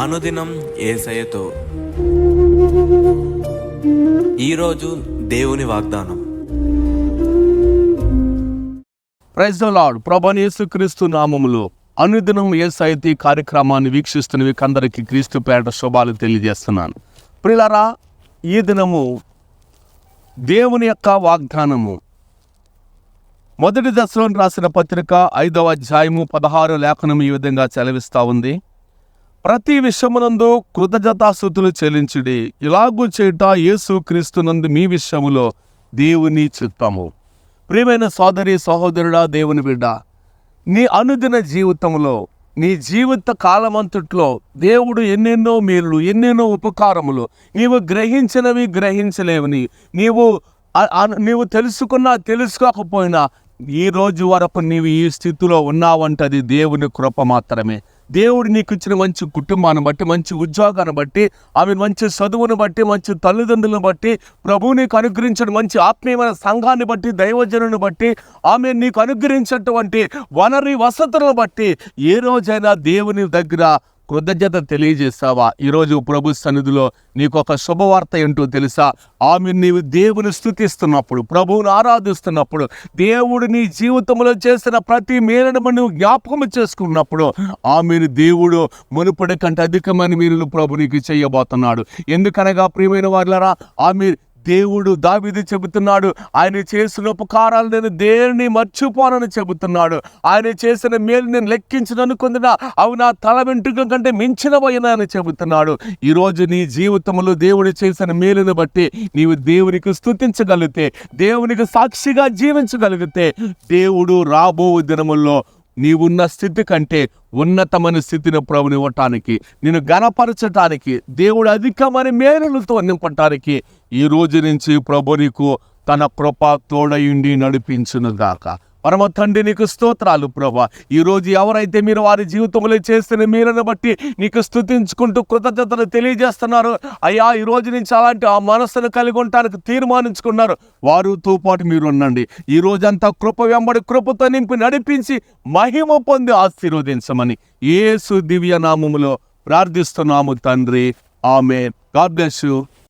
అనుదినం ఏసయతో ఈరోజు దేవుని వాగ్దానం. Praise the lord. ప్రభాని క్రీస్తు నామములో అనుదినం ఏసైతి కార్యక్రమాన్ని వీక్షిస్తున్న మీకందరికీ క్రీస్తు పేట శుభాలు తెలియజేస్తున్నాను. ప్రిలరా ఈ దినము దేవుని యొక్క వాగ్దానము. మొదటి దశలో రాసిన పత్రిక ఐదవ అధ్యాయము పదహారు లేఖనం ఈ విధంగా సెలవిస్తా ఉంది. ప్రతి విషయమునందు కృతజ్ఞతాస్థుతులు చెల్లించుడి. ఇలాగూ చేయుట యేసు క్రీస్తునందు మీ విషయములో దేవుని చిత్తము. ప్రియమైన సోదరి సహోదరుడా దేవుని బిడ్డ నీ అనుదిన జీవితంలో నీ జీవిత కాలమంతట్లో దేవుడు ఎన్నెన్నో మేలు ఎన్నెన్నో ఉపకారములు నీవు గ్రహించినవి గ్రహించలేవని నీవు నీవు తెలుసుకున్నా తెలుసుకోకపోయినా ఈ రోజు వరకు నీవు ఈ స్థితిలో ఉన్నావంటది దేవుని కృప మాత్రమే. దేవుడు నీకు ఇచ్చిన మంచి కుటుంబాన్ని బట్టి మంచి ఉద్యోగాన్ని బట్టి ఆమె మంచి చదువును బట్టి మంచి తల్లిదండ్రులను బట్టి ప్రభువు నీకు అనుగ్రహించిన మంచి ఆత్మీయమైన సంఘాన్ని బట్టి దైవజనుని బట్టి ఆమె నీకు అనుగ్రహించినటువంటి వనరి వసతులను బట్టి ఏ రోజైనా దేవుని దగ్గర కృతజ్ఞత తెలియజేస్తావా? ఈరోజు ప్రభు సన్నిధిలో నీకు ఒక శుభవార్త ఏంటో తెలుసా? ఆమె నీవు దేవుని స్థుతిస్తున్నప్పుడు ప్రభువుని ఆరాధిస్తున్నప్పుడు దేవుడు నీ జీవితంలో చేసిన ప్రతి మేలను నువ్వు జ్ఞాపకం చేసుకున్నప్పుడు ఆమెను దేవుడు మునుపటి కంటే అధికమైన మీరు ప్రభు నీకు చేయబోతున్నాడు. ఎందుకనగా ప్రియమైన వారిలరా ఆమె దేవుడు దావిది చెబుతున్నాడు. ఆయన చేసిన ఉపకారాలు నేను దేనిని మర్చిపోనని చెబుతున్నాడు. ఆయన చేసిన మేలు నేను లెక్కించదనుకుందినా అవి నా తల వెంట్రుక కంటే మించినవైనా అని చెబుతున్నాడు. ఈరోజు నీ జీవితంలో దేవుడు చేసిన మేలును బట్టి నీవు దేవునికి స్థుతించగలిగితే దేవునికి సాక్షిగా జీవించగలిగితే దేవుడు రాబో దినముల్లో నీవున్న స్థితి కంటే ఉన్నతమైన స్థితిని ప్రభుని ఇవ్వటానికి నేను గణపరచటానికి దేవుడు అధికమైన మేలులతో నింపటానికి ఈ రోజు నుంచి ప్రభు నీకు తన కృప తోడయుండి నడిపించును గాక పరమ తండ్రి నీకు స్తోత్రాలు ప్రభా. ఈ రోజు ఎవరైతే మీరు వారి జీవితంలో చేస్తున్న మీరను బట్టి నీకు స్తుతించుకుంటూ కృతజ్ఞతలు తెలియజేస్తున్నారు అయ్యా ఈ రోజు నుంచి అలాంటి ఆ మనస్సును కలిగి ఉండటానికి తీర్మానించుకున్నారు. వారితో పాటు మీరు ఉండండి. ఈ రోజంతా కృప వెంబడి కృపతో నింపి నడిపించి మహిమ పొంది ఆశీర్వదించమని ఏసు దివ్య నామములో ప్రార్థిస్తున్నాము తండ్రి. ఆమె గాడ్ బ్లెస్ యూ.